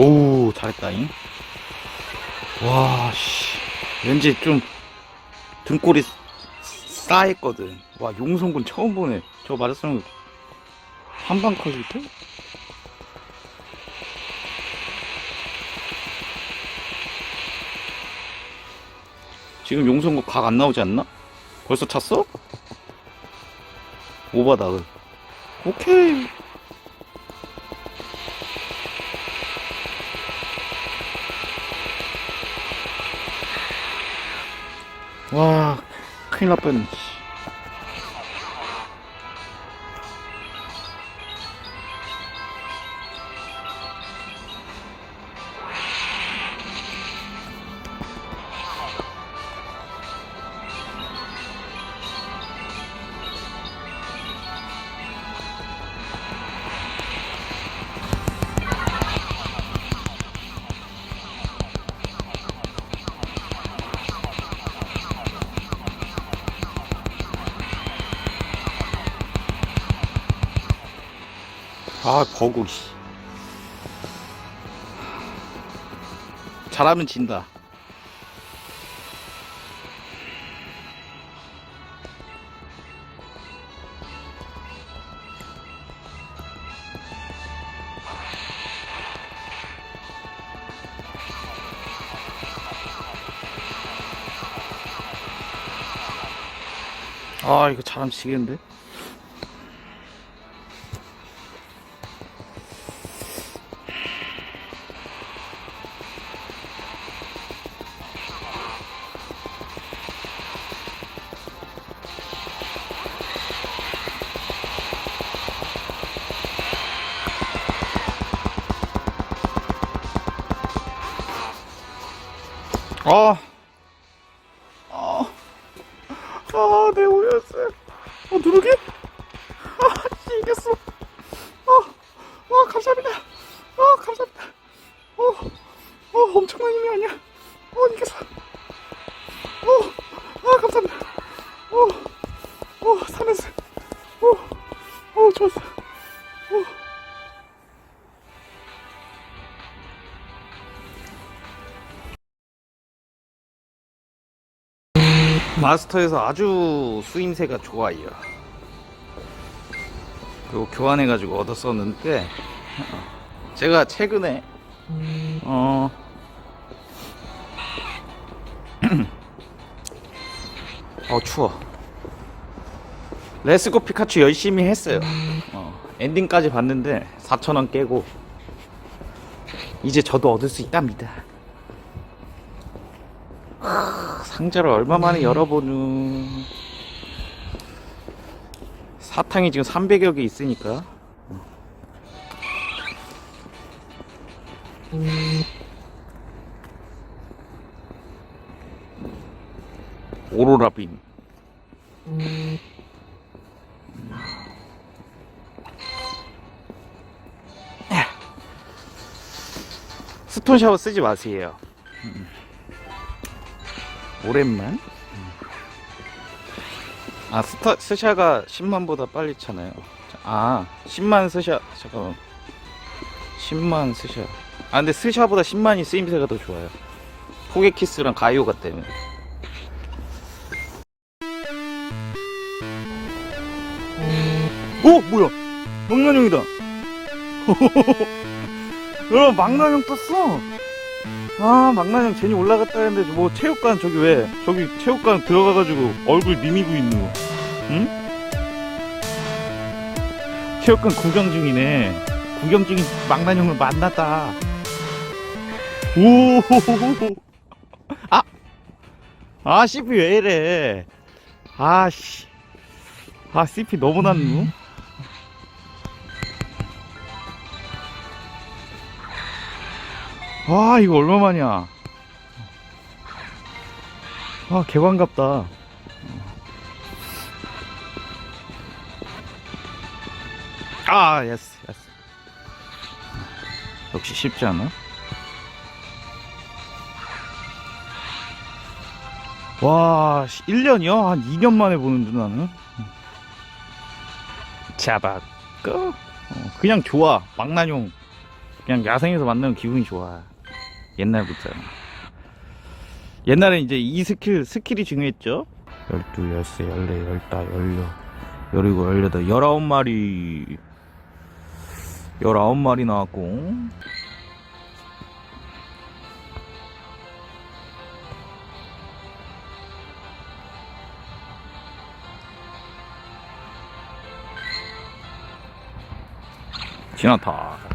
오, 잘했다잉. 와, 씨. 왠지 좀 등골이 싸했거든. 와, 용성군 처음 보네. 저거 맞았으면 한방 때? 지금 용성군 각 안 나오지 않나? 벌써 찼어? 오바다. 오케이. 와, 큰일 날 뻔. 아, 씨. 잘하면 진다. 아, 이거 잘하면 지겠는데? 아, 아, 아, 내 오였어. 어, 누르게? 아, 씨, 이겼어. 아, 아, 감사합니다. 아, 감사합니다. 어, 어, 엄청난 힘이 아니야. 어, 이겼어. 어, 아, 감사합니다. 어, 어, 살았어. 어, 어, 좋았어. 어. 마스터에서 아주 쓰임새가 좋아요. 그리고 교환해가지고 얻었었는데, 어, 제가 최근에, 어, 어, 추워. 레스고 피카츄 열심히 했어요. 어, 엔딩까지 봤는데, 4,000원 깨고, 이제 저도 얻을 수 있답니다. 상자를 얼마 만에 열어보는. 사탕이 지금 300여 개 있으니까. 오로라빔. 스톤 샤워 쓰지 마세요 오랜만? 아, 스타, 스샤가 10만보다 빨리 차나요? 아, 10만 스샤, 잠깐만. 10만 스샤. 아, 근데 스샤보다 10만이 쓰임새가 더 좋아요. 포개키스랑 가이오가 때문에. 오! 뭐야! 망나뇽이다! 여러분, 망나뇽 떴어! 아 망나뇽 제니 올라갔다 했는데 뭐 체육관 저기 왜? 저기 체육관 들어가가지고 얼굴 미미고 있노 응? 체육관 구경 중이네. 구경 중인 망나뇽을 만났다. 오 아! 아 CP 왜 이래? 아씨. 아 CP 너무 났노 와 이거 얼마만이야? 아 개반갑다. 아 예스 예스 역시 쉽지 않아? 와 1년이요? 한 2년 만에 보는데 나는 잡았고 어, 그냥 좋아 망나뇽 그냥 야생에서 만나면 기분이 좋아. 옛날부터. 옛날에 이제 이 스킬, 스킬이 중요했죠? 12, 13, 14, 15, 16, 17, 18, 19마리. 19마리 나왔고. 지나타.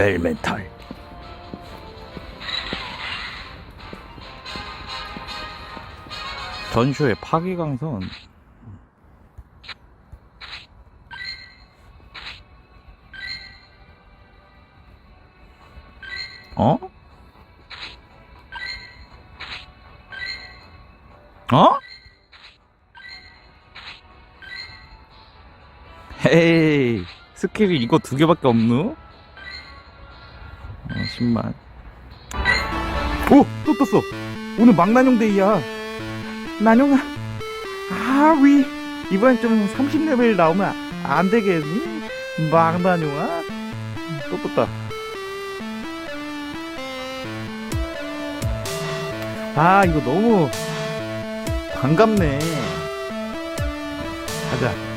멜멘탈. 전쇼의 파괴강선. 어? 어? 헤이 스킬이 이거 두 개밖에 없누? 어, 10만 오! 또 떴어! 오늘 막난용 데이야 난용아 아위 이번엔 좀 30레벨 나오면 안 되겠니? 막난용아 또 떴다 아 이거 너무 반갑네. 가자.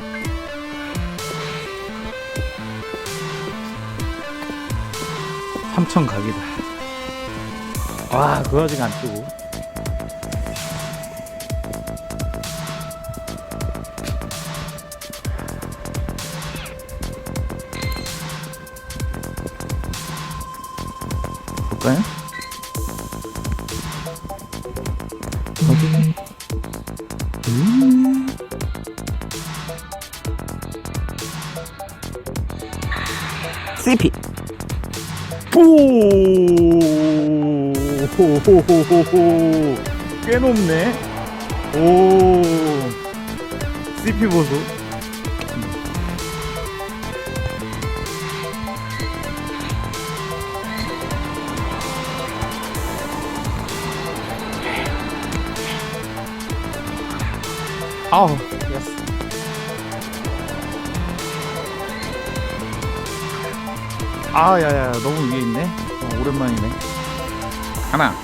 삼천 각이다. 와, 그거 아직 안 뜨고. 볼까요? 어디? 오. 호호호호호. 꽤 높네. 오. CP 보소. 아우, 아, 야야, 너무 위에 있네. 어, 오랜만이네. 하나,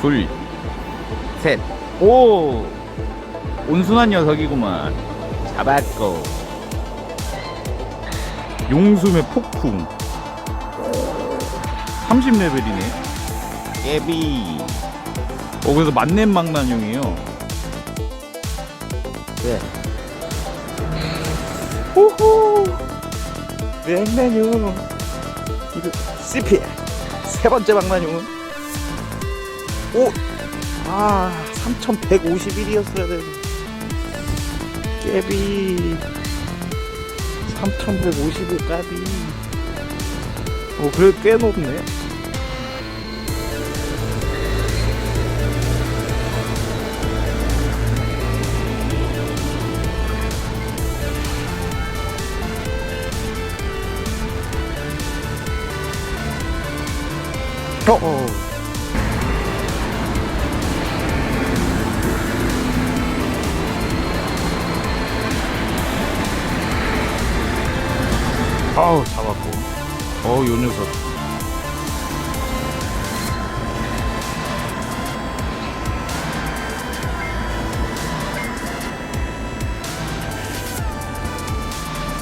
둘, 셋, 오! 온순한 녀석이구만. 잡았고. 용숨의 폭풍. 30레벨이네. 깨비. 어, 그래서 만렙 망나뇽이에요. 네. 호호. 맥나뇽. 이거 CP. 세 번째 망나뇽은 오. 아, 3,151이었어야 되는데. 깨비. 3,151 까비. 어, 그래 꽤 높네. 어, 어. 아우, 잡았고. 어우, 요 녀석.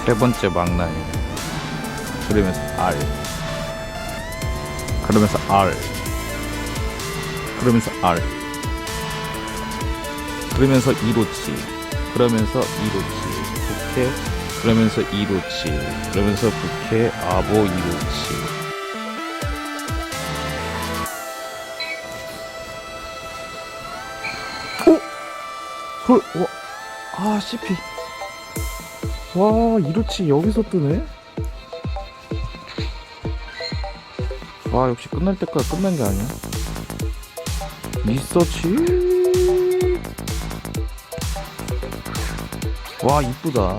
세 번째 망나니. 그러면서 R. 그러면서 R. 그러면서 R. 그러면서 2로치 그러면서 2로치 부캐. 그러면서 2로치 그러면서 부캐. 아보 2로치 오! 헐, 와, 아, CP. 와, 2로치 여기서 뜨네? 와 역시 끝날 때까지 끝난 게 아니야? 리서치? 와 이쁘다.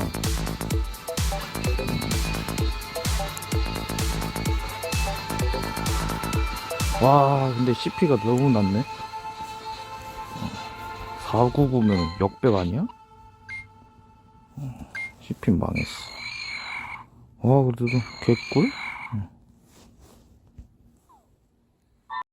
와 근데 CP가 너무 낮네. 499면 역백 아니야? 어, CP 망했어. 와 그래도 개꿀?